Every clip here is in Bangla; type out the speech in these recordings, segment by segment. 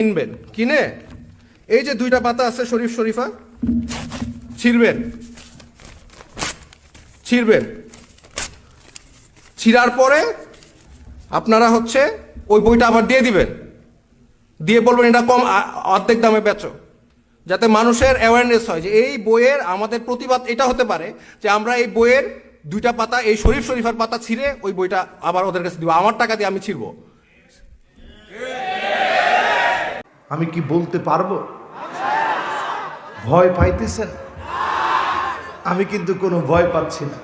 কিনবেন। কিনে? এই যে দুইটা পাতা আছে শরীফ শরীফা, ছিঁড়বেন। ছিঁড়বেন। ছিঁড়ার পরে আপনারা হচ্ছে ওই বইটা আবার দিয়ে দিবেন। দিয়ে বলবেন, এটা কম অর্ধেক দামে বেচো। যাতে মানুষের অ্যাওয়ারনেস হয় যে এই বইয়ের আমাদের প্রতিবাদ, এটা হতে পারে যে আমরা এই বইয়ের দুইটা পাতা, এই শরীফ শরীফার পাতা ছিঁড়ে ওই বইটা আবার ওদের কাছে দিব। আমার টাকা দিয়ে আমি ছিঁড়বো। আমি কি বলতে পারব? ভয় পাইতেছেন? আমি কিন্তু কোনো ভয় পাচ্ছি না।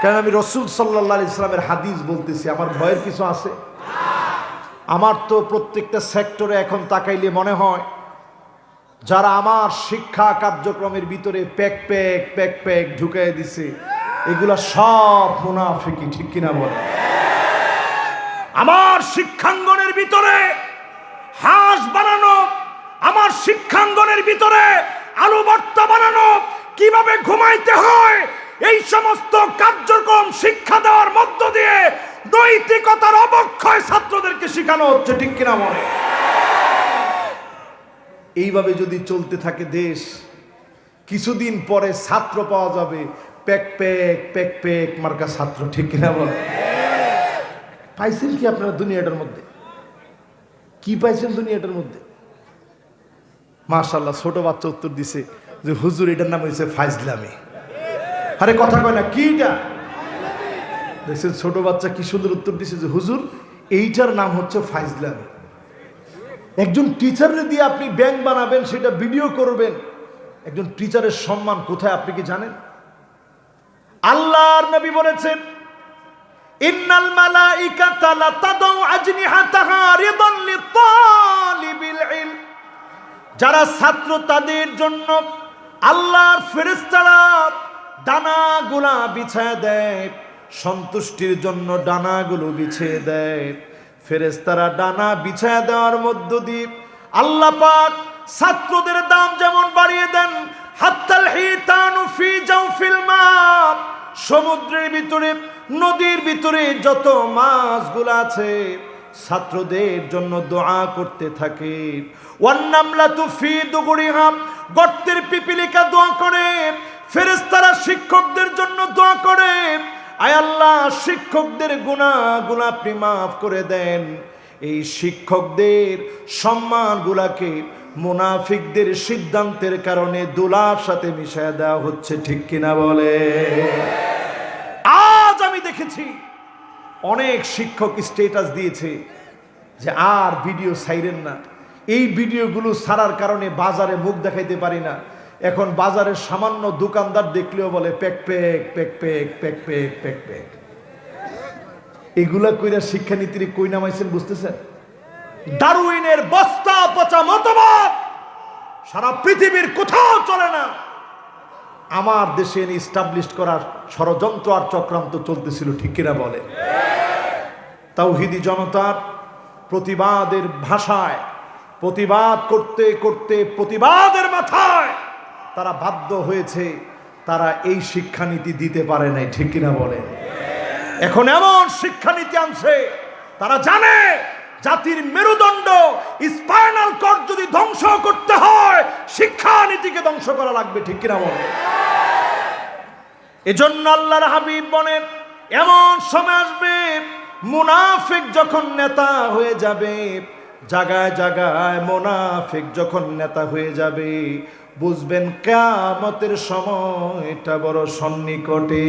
কারণ আমি রসুল সাল্লাহ ইসলামের হাদিস বলতেছি, আমার ভয়ের কিছু আছে? আমার তো প্রত্যেকটা সেক্টরে এখন তাকাইলে মনে হয়, যারা আমার শিক্ষা কার্যক্রমের ভিতরে প্যাক প্যাক প্যাক প্যাক ঢুকাই দিছে, এগুলা সব মুনাফিকি ঠিক কিনা বলে আমার শিক্ষাঙ্গনের ভিতরে হাঁস বানানো, আমার শিক্ষাঙ্গনের ভিতরে আলু ভর্তা বানানো, কীভাবে ঘুমাইতে হয়, এই সমস্ত কার্যক্রম শিক্ষা দেওয়ার মধ্য দিয়ে নৈতিকতার অবক্ষয় ছাত্রদেরকে শেখানো হচ্ছে, ঠিক কিনা মনে? এইভাবে যদি চলতে থাকে দেশ, কিছুদিন পরে ছাত্র পাওয়া যাবে প্যাক প্যাক প্যাক প্যাক মার্কা ছাত্র, ঠিক কিনা বলে? পাইছেন কি আপনারা দুনিয়াটার মধ্যে? কি পাইছেন দুনিয়াটার মধ্যে? মাশাল্লাহ ছোট বাচ্চা উত্তর দিছে যে, হুজুর, এটার নাম হয়েছে ফাইজলামি। আরে কথা কয় না কি এটা দেখছেন, ছোট বাচ্চা কি সুন্দর উত্তর দিছে যে, হুজুর, এইটার নাম হচ্ছে ফাইজলামি। একজন টিচারের দিয়ে আপনি ব্যাংক বানাবেন, সেটা ভিডিও করবেন। একজন টিচারের সম্মান কোথায়, আপনি কি জানেন? আল্লাহর নবী বলেছেন ইন্নাল মালাইকাতা লা তাদউ আজনিহাতাহা রিদান যারা ছাত্র, তাদের জন্য আল্লাহর ফেরেশতারা ডানাগুলা বিছায় দেয়, সন্তুষ্টির জন্য ডানাগুলো বিছিয়ে দেয়। ফেরেশতারা ডানা বিছায় দেওয়ার মধ্য দিয়ে আল্লাহ পাক ছাত্রদের দাম যেমন বাড়িয়ে দেন, হাত্তাল হিতানু ফি মা সমুদ্রের ভিতরে, নদীর ভিতরে যত মাছগুলো আছে, ছাত্রদের জন্য দোয়া করতে থাকে। ওয়ান্নামলা তুফি দুগুড়িহাম গর্তের পিপিলিকা দোয়া করে। ফেরেশতারা শিক্ষকদের জন্য দোয়া করে। আয় আল্লাহ, শিক্ষকদের গুণাগুলো আপনি মাফ করে দেন। এই শিক্ষকদের সম্মানগুলাকে মুনাফিকদের সিদ্ধান্তের কারণে দোলার সাথে মিশায় দেওয়া হচ্ছে, ঠিক কিনা বলে? দেখেছি। অনেক শিক্ষক স্টেটাস দিয়েছে যে আর ভিডিও ছাইরেন না। এই ভিডিওগুলো ছাড়ার কারণে বাজারে মুখ দেখাইতে পারি না। এখন বাজারের সামান্য দোকানদার দেখলেও বলে pack pack pack pack pack pack pack pack এগুলা কইরা শিক্ষানীতির কই নামাইছেন বুঝতেছেন? দারুইনের বস্তা পচা মতবাদ সারা পৃথিবীর কোথাও চলে না। আমার দেশে এনে ইস্টাবলিশ করার ষড়যন্ত্র আর চক্রান্ত চলতেছিল, ঠিক কিনা বলে? তাওহিদি জনতার প্রতিবাদের ভাষায়, প্রতিবাদ করতে করতে প্রতিবাদের মাথায় তারা বাধ্য হয়েছে, তারা এই শিক্ষানীতি দিতে পারে নাই, ঠিক কিনা বলে? এখন এমন শিক্ষানীতি আনছে, তারা জানে জাতির মেরুদণ্ড স্পাইনাল কর্ড যদি ধ্বংস করতে হয় শিক্ষানীতিকে ধ্বংস করা লাগবে, ঠিক কিনা বলে এজন্য আল্লাহর হাবিব বলেন, এমন সময় আসবে, মুনাফিক যখন নেতা হয়ে যাবে জাগায় জাগায় মুনাফিক যখন নেতা হয়ে যাবে, বুঝবেন কেয়ামতের সময়টা বড় সন্নিকটে।